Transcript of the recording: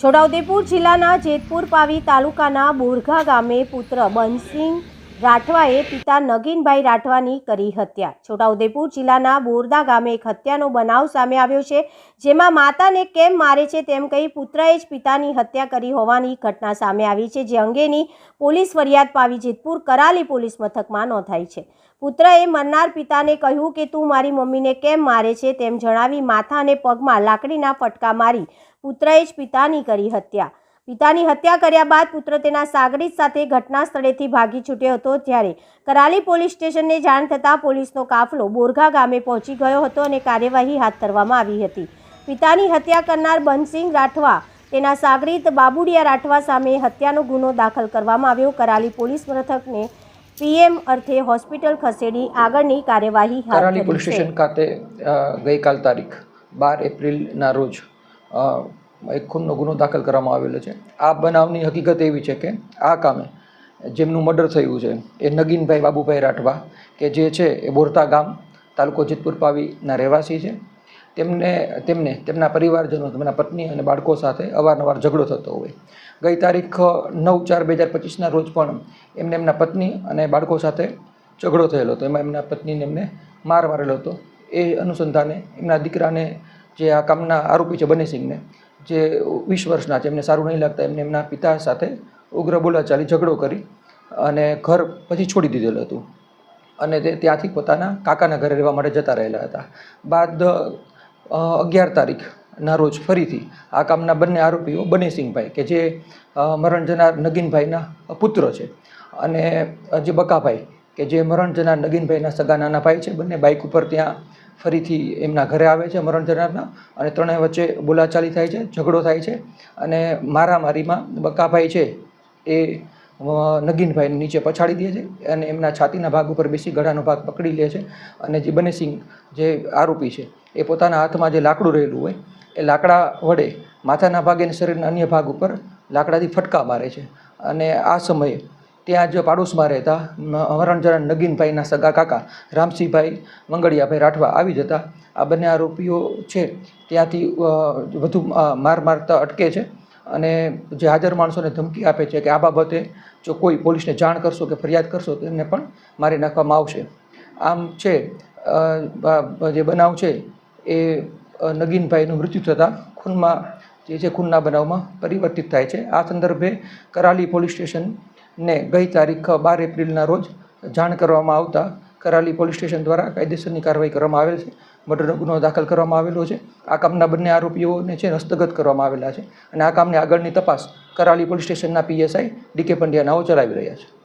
છોટાઉદેપુર જિલ્લાના જેતપુર પાવી તાલુકાના બોરઘા ગામે પુત્ર બંસિંગ રાઠવાએ પિતા નગીનભાઈ રાઠવાની કરી હત્યા. છોટાઉદેપુર જિલ્લાના બોરદા ગામે એક હત્યાનો બનાવ સામે આવ્યો છે, જેમાં માતાને કેમ મારે છે તેમ કહી પુત્રએ જ પિતાની હત્યા કરી હોવાની ઘટના સામે આવી છે, જે અંગેની પોલીસ ફરિયાદ પાવી જેતપુર કરાલી પોલીસ મથકમાં નોંધાઈ છે. પુત્રએ મરનાર પિતાને કહ્યું કે, તું મારી મમ્મીને કેમ મારે છે? તેમ જણાવી માથા અને પગમાં લાકડીના ફટકા મારી પુત્રએ જ પિતાની કરી હત્યા. પિતાની હત્યા કર્યા બાદ પુત્ર તેના સાગરીત સાથે ઘટના સ્થળેથી ભાગી છૂટ્યો હતો. ત્યારે કરાલી પોલીસ સ્ટેશનને જાણ થતાં પોલીસનો કાફલો બોરઘા ગામે પહોંચી ગયો હતો અને કાર્યવાહી હાથ ધરવામાં આવી હતી. પિતાની હત્યા કરનાર બનસિંહ રાઠવા તેના સાગરીત બાબુડિયા રાઠવા સામે હત્યાનો ગુનો દાખલ કરવામાં આવ્યો. કરાલી પોલીસ મથકને પીએમ અર્થે હોસ્પિટલ ખસેડી આગળની કાર્યવાહી હાથ પોલીસ સ્ટેશન ખાતે ગઈકાલ તારીખ બાર એપ્રિલના રોજ એક ખૂનનો ગુનો દાખલ કરવામાં આવેલો છે. આ બનાવની હકીકત એવી છે કે આ કામે જેમનું મર્ડર થયું છે એ નગીનભાઈ બાબુભાઈ રાઠવા, કે જે છે એ બોરતા ગામ, તાલુકો જેતપુર પાવીના રહેવાસી છે. તેમને તેમને, તેમના પરિવારજનો, તેમના પત્ની અને બાળકો સાથે અવારનવાર ઝઘડો થતો હોય. ગઈ તારીખ નવ ચાર બે હજાર પચીસના રોજ પણ એમને એમના પત્ની અને બાળકો સાથે ઝઘડો થયેલો હતો. એમાં એમના પત્નીને એમને માર મારેલો હતો. એ અનુસંધાને એમના દીકરાને જે આ કામના આરોપી છે બનેસિંહને જે વીસ વર્ષના છે, એમને સારું નહીં લાગતા, એમને એમના પિતા સાથે ઉગ્ર બોલાચાલી, ઝઘડો કરી અને ઘર પછી છોડી દીધેલું હતું. અને તે ત્યાંથી પોતાના કાકાના ઘરે રહેવા માટે જતા રહેલા હતા. બાદ અગિયાર અગિયાર તારીખના રોજ ફરીથી આ કામના બંને આરોપીઓ બનેસિંહભાઈ, કે જે મરણ જનાર નગીનભાઈના પુત્ર છે અને જે બકાભાઈ, કે જે મરણ જનાર નગીનભાઈના સગા નાના ભાઈ છે, બંને બાઇક ઉપર ત્યાં ફરીથી એમના ઘરે આવે છે મરણ જનારના અને ત્રણેય વચ્ચે બોલાચાલી થાય છે, ઝઘડો થાય છે અને મારામારીમાં બકાભાઈ છે એ નગીનભાઈને નીચે પછાડી દે છે અને એમના છાતીના ભાગ ઉપર બેસી ગળાનો ભાગ પકડી લે છે અને જે બનેસિંહ જે આરોપી છે એ પોતાના હાથમાં જે લાકડું રહેલું હોય એ લાકડા વડે માથાના ભાગે અને શરીરના અન્ય ભાગ ઉપર લાકડાથી ફટકા મારે છે અને આ સમયે ત્યાં જ પાડોશમાં રહેતા હરણચરણ નગીનભાઈના સગા કાકા રામસિંહભાઈ મંગળિયાભાઈ રાઠવા આવી જતા. આ બંને આરોપીઓ છે, ત્યાંથી વધુ માર મારતા અટકે છે અને જે હાજર માણસોને ધમકી આપે છે કે આ બાબતે જો કોઈ પોલીસને જાણ કરશો કે ફરિયાદ કરશો તો એમને પણ મારી નાખવામાં આવશે. આમ છે જે બનાવ છે એ નગીનભાઈનું મૃત્યુ થતાં ખૂનમાં, જે છે, ખૂનના બનાવમાં પરિવર્તિત થાય છે. આ સંદર્ભે કરાલી પોલીસ સ્ટેશનને ગઈ તારીખ બાર એપ્રિલના રોજ જાણ કરવામાં આવતા કરાલી પોલીસ સ્ટેશન દ્વારા કાયદેસરની કાર્યવાહી કરવામાં આવેલ છે. મર્ડરનો ગુનો દાખલ કરવામાં આવેલો છે. આ કામના બંને આરોપીઓને છે હસ્તગત કરવામાં આવેલા છે. અને આ કામની આગળની તપાસ કરાલી પોલીસ સ્ટેશનના પીએસઆઈ ડીકે પંડ્યા નાઓ ચલાવી રહ્યા છે.